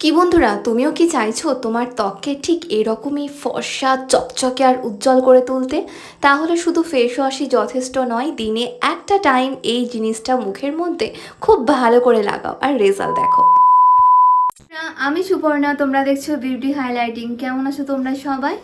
কি বন্ধুরা, তুমিও কি চাইছো তোমার ত্বককে ঠিক এরকমই ফর্সা, চকচকে আর উজ্জ্বল করে তুলতে? তাহলে শুধু ফেস ওয়াশই যথেষ্ট নয়, দিনে একটা টাইম এই জিনিসটা মুখের মধ্যে খুব ভালো করে লাগাও। আর রেজাল্ট দেখো। আমি সুপর্ণা, তোমরা দেখছ বিউটি হাইলাইটিং কেমন আছো তোমরা সবাই?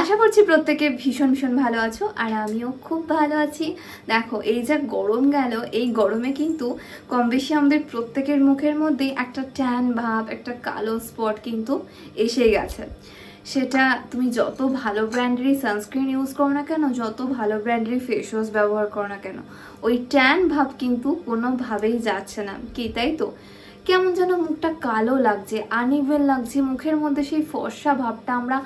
আশা করছি প্রত্যেকে ভীষণ ভীষণ ভালো আছো আর আমিও খুব ভালো আছি। দেখো, এই যা গরম গেল, এই গরমে কিন্তু কম বেশি আমাদের প্রত্যেকের মুখের মধ্যেই একটা ট্যান ভাব, একটা কালো স্পট কিন্তু এসে গেছে। সেটা তুমি যত ভালো ব্র্যান্ডেরই সানস্ক্রিন ইউজ করো না কেন, যত ভালো ব্র্যান্ডেরই ফেস ওয়াশ ব্যবহার করো না কেন, ওই ট্যান ভাব কিন্তু কোনোভাবেই যাচ্ছে না। কি, তাই তো? কেমন যেন মুখটা কালো লাগছে আনইভেন লাগছে, মুখের মধ্যে সেই ফর্সা ভাবটা আমরা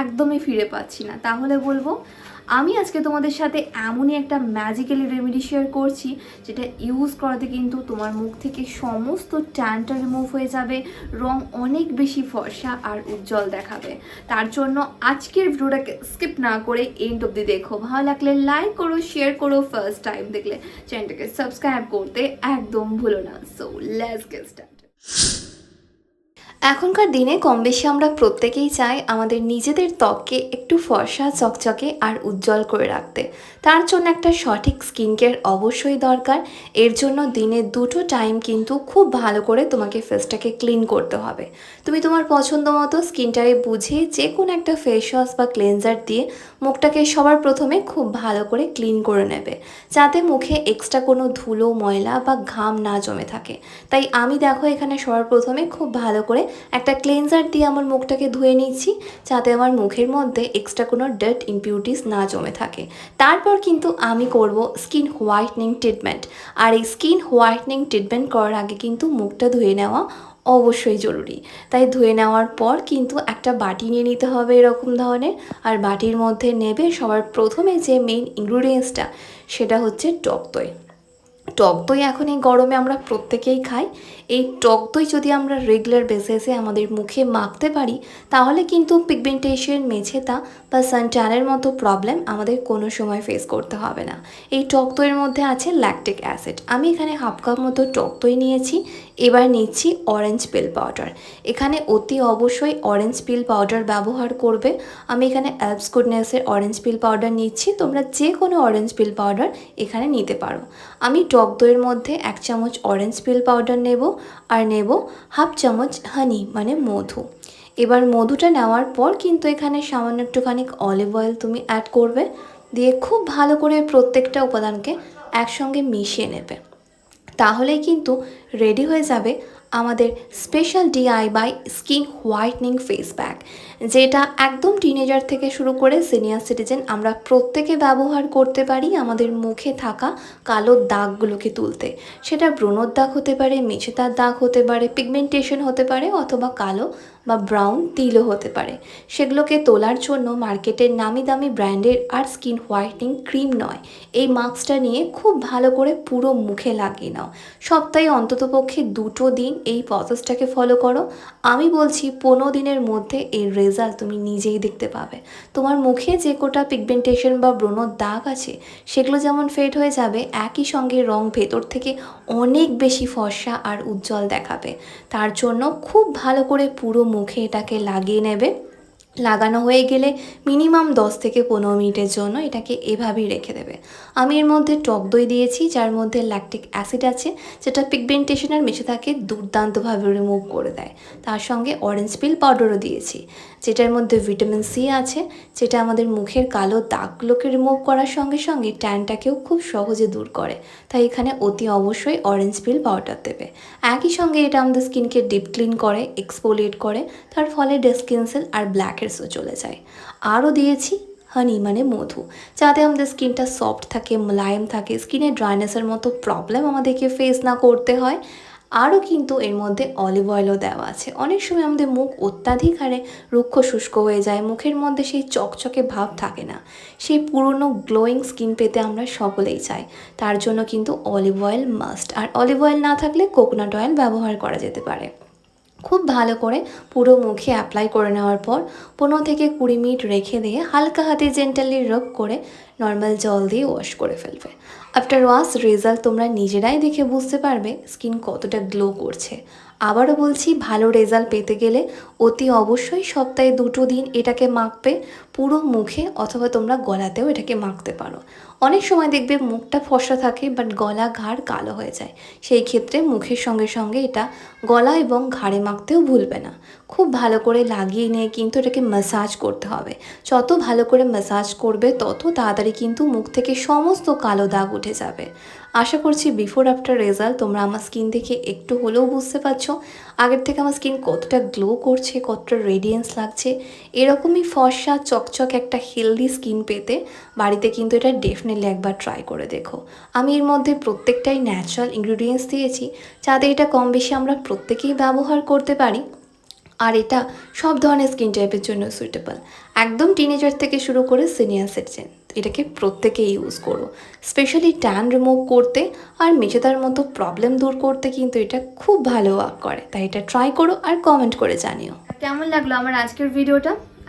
একদমই ফিরে পাচ্ছি না। তাহলে বলব আমি আজকে তোমাদের সাথে এমনই একটা ম্যাজিক্যালি রেমেডি শেয়ার করছি, যেটা ইউজ করাতে কিন্তু তোমার মুখ থেকে সমস্ত ট্যানটা রিমুভ হয়ে যাবে, রং অনেক বেশি ফর্সা আর উজ্জ্বল দেখাবে। তার জন্য আজকের ভিডিওটাকে স্কিপ না করে এন্ড অব্দি দেখো। ভালো লাগলে লাইক করো শেয়ার করো ফার্স্ট টাইম দেখলে চ্যানেলটাকে সাবস্ক্রাইব করতে একদম ভুলো না। সো লেটস গেট স্টার্ট এখনকার দিনে কম বেশি আমরা প্রত্যেকেই চাই আমাদের নিজেদের ত্বককে একটু ফর্সা, চকচকে আর উজ্জ্বল করে রাখতে। তার জন্য একটা সঠিক স্কিন কেয়ার অবশ্যই দরকার। এর জন্য দিনে দুটো টাইম কিন্তু খুব ভালো করে তোমাকে ফেসটাকে ক্লিন করতে হবে। তুমি তোমার পছন্দ মতো স্কিনটাকে বুঝে যে কোনো একটা ফেস ওয়াশ বা ক্লেনজার দিয়ে মুখটাকে সবার প্রথমে খুব ভালো করে ক্লিন করে নেবে। যাতে মুখে এক্সট্রা কোনো ধুলো, ময়লা বা ঘাম না জমে থাকে। তাই আমি দেখো এখানে সবার প্রথমে খুব ভালো করে একটা ক্লেনজার দিয়ে আমার মুখটাকে ধুয়ে নিচ্ছি, যাতে আমার মুখের মধ্যে এক্সট্রা কোনো ডার্ট ইম্পিউরিটিস না জমে থাকে। তারপর কিন্তু আমি করব স্কিন হোয়াইটনিং ট্রিটমেন্ট আর এই স্কিন হোয়াইটনিং ট্রিটমেন্ট করার আগে কিন্তু মুখটা ধুয়ে নেওয়া অবশ্যই জরুরি। তাই ধুয়ে নেওয়ার পর কিন্তু একটা বাটি নিয়ে নিতে হবে এরকম ধরনের। আর বাটির মধ্যে নেবে সবার প্রথমে যে মেইন ইনগ্রিডিয়েন্টসটা সেটা হচ্ছে টক দই। টক দই এখন এই গরমে আমরা প্রত্যেকেই খাই। এই টক দই যদি আমরা রেগুলার বেসিসে আমাদের মুখে মাখতে পারি, তাহলে কিন্তু পিগমেন্টেশন মেঝেতা বা সানট্যানের মতো প্রবলেম আমাদের কোনো সময় ফেস করতে হবে না। এই টক দইয়ের মধ্যে আছে ল্যাকটিক অ্যাসিড আমি এখানে হাফ কাপ মতো টক দই নিয়েছি। এবার নিচ্ছি অরেঞ্জ পিল পাউডার এখানে অতি অবশ্যই অরেঞ্জ পিল পাউডার ব্যবহার করবে। আমি এখানে অ্যালপস গুডনেসের অরেঞ্জ পিল পাউডার নিচ্ছি। তোমরা যে কোনো অরেঞ্জ পিল পাউডার এখানে নিতে পারো। আমি টক দইয়ের মধ্যে এক চামচ অরেঞ্জ পিল পাউডার নেব আর নেব হাফ চামচ হানি মানে মধু। এবার মধুটা নেওয়ার পর কিন্তু এখানে সামান্য একটুখানি অলিভ অয়েল তুমি অ্যাড করবে, দিয়ে খুব ভালো করে প্রত্যেকটা উপাদানকে একসঙ্গে মিশিয়ে নেবে। তাহলেই কিন্তু রেডি হয়ে যাবে আমাদের special D I Y skin whitening face pack যেটা একদম টিনেজার থেকে শুরু করে সিনিয়র সিটিজেন আমরা প্রত্যেকে ব্যবহার করতে পারি আমাদের মুখে থাকা কালো দাগগুলোকে তুলতে। সেটা ব্রণর দাগ হতে পারে মেছেতার দাগ হতে পারে পিগমেন্টেশন হতে পারে অথবা কালো বা ব্রাউন তিলও হতে পারে। সেগুলোকে তোলার জন্য মার্কেটের নামি দামি ব্র্যান্ডের আর স্কিন হোয়াইটনিং ক্রিম নয়। এই মাস্কটা নিয়ে খুব ভালো করে পুরো মুখে লাগিয়ে নাও। সপ্তাহে অন্ততপক্ষে দুটো দিন এই প্রসেসটাকে ফলো করো। আমি বলছি পনেরো দিনের মধ্যে এর রেজাল্ট তুমি নিজেই দেখতে পাবে। তোমার মুখে যে কোটা পিগমেন্টেশন বা ব্রণর দাগ আছে, সেগুলো যেমন ফেড হয়ে যাবে, একই সঙ্গে রং ভেতর থেকে অনেক বেশি ফর্সা আর উজ্জ্বল দেখাবে। তার জন্য খুব ভালো করে পুরো মুখে এটাকে লাগিয়ে নেবে। লাগানো হয়ে গেলে মিনিমাম দশ থেকে পনেরো মিনিটের জন্য এটাকে এভাবেই রেখে দেবে। আমি এর মধ্যে টক দই দিয়েছি, যার মধ্যে ল্যাকটিক অ্যাসিড আছে, যেটা পিগমেন্টেশন আর মেশে দুর্দান্তভাবে রিমুভ করে দেয়। তার সঙ্গে অরেঞ্জ পিল পাউডারও দিয়েছি, যেটার মধ্যে ভিটামিন সি আছে, যেটা আমাদের মুখের কালো দাগগুলোকে রিমুভ করার সঙ্গে সঙ্গে ট্যানটাকেও খুব সহজে দূর করে। তাই এখানে অতি অবশ্যই অরেঞ্জ পিল পাউডার দেবে। একই সঙ্গে এটা আমাদের স্কিনকে ডিপ ক্লিন করে এক্সপোলিয়েট করে, তার ফলে সেল আর ব্ল্যাকহেডসও চলে যায়। আরও দিয়েছি হানি মানে মধু। যাতে আমাদের স্কিনটা সফট থাকে, মোলায়েম থাকে, স্কিনে ড্রাইনেসের মতো প্রবলেম আমাদেরকে ফেস না করতে হয়। আরও কিন্তু এর মধ্যে অলিভ অয়েলও দেওয়া আছে। অনেক সময় আমাদের মুখ অত্যাধিক হারে রুক্ষ শুষ্ক হয়ে যায়, মুখের মধ্যে সেই চকচকে ভাব থাকে না। সেই পুরনো গ্লোয়িং স্কিন পেতে আমরা সকলেই চাই। তার জন্য কিন্তু অলিভ অয়েল মাস্ট আর অলিভ অয়েল না থাকলে কোকোনাট অয়েল ব্যবহার করা যেতে পারে। খুব ভালো করে পুরো মুখে অ্যাপ্লাই করে নেওয়ার পর পনেরো থেকে কুড়ি মিনিট রেখে দিয়ে হালকা হাতে জেন্টালি রব করে নর্মাল জল দিয়ে ওয়াশ করে ফেলবে। আফটার ওয়াশ রেজাল্ট তোমরা নিজেরাই দেখে বুঝতে পারবে স্কিন কতটা গ্লো করছে। আবারও বলছি, ভালো রেজাল্ট পেতে গেলে অতি অবশ্যই সপ্তাহে দুটো দিন এটাকে মাখবে পুরো মুখে অথবা তোমরা গলাতেও এটাকে মাখতে পারো। অনেক সময় দেখবে মুখটা ফসা থাকে বাট গলা ঘাড় কালো হয়ে যায়। সেই ক্ষেত্রে মুখের সঙ্গে সঙ্গে এটা গলা এবং ঘাড়ে মাখতেও ভুলবে না। খুব ভালো করে লাগিয়ে নিয়ে কিন্তু এটাকে ম্যাসাজ করতে হবে। যত ভালো করে ম্যাসাজ করবে তত তাড়াতাড়ি কিন্তু মুখ থেকে সমস্ত কালো দাগ উঠে যাবে। আশা করছি বিফোর আফটার রেজাল্ট তোমরা আমার স্কিন দেখে একটু হলেও বুঝতে পারছ। আগের থেকে আমার স্কিন কতটা গ্লো করছে, কতটা রেডিয়েন্স লাগছে, এরকমই ফর্সা, চকচক একটা হেলদি স্কিন পেতে বাড়িতে কিন্তু এটা ডেফিনেটলি একবার ট্রাই করে দেখো। আমি এর মধ্যে প্রত্যেকটাই ন্যাচারাল ইনগ্রিডিয়েন্টস দিয়েছি, যাতে এটা কম বেশি আমরা প্রত্যেকেই ব্যবহার করতে পারি। আর এটা সব ধরনের স্কিন টাইপের জন্য সুইটেবল একদম টিনেজার থেকে শুরু করে সিনিয়র সিটিজেন এটাকে প্রত্যেকেই ইউজ করো। স্পেশালি ট্যান রিমুভ করতে আর মেচেদার মতো প্রবলেম দূর করতে কিন্তু এটা খুব ভালো ওয়ার্ক করে। তাই এটা ট্রাই করো আর কমেন্ট করে জানিও। কেমন লাগল আমার আজকের ভিডিওটা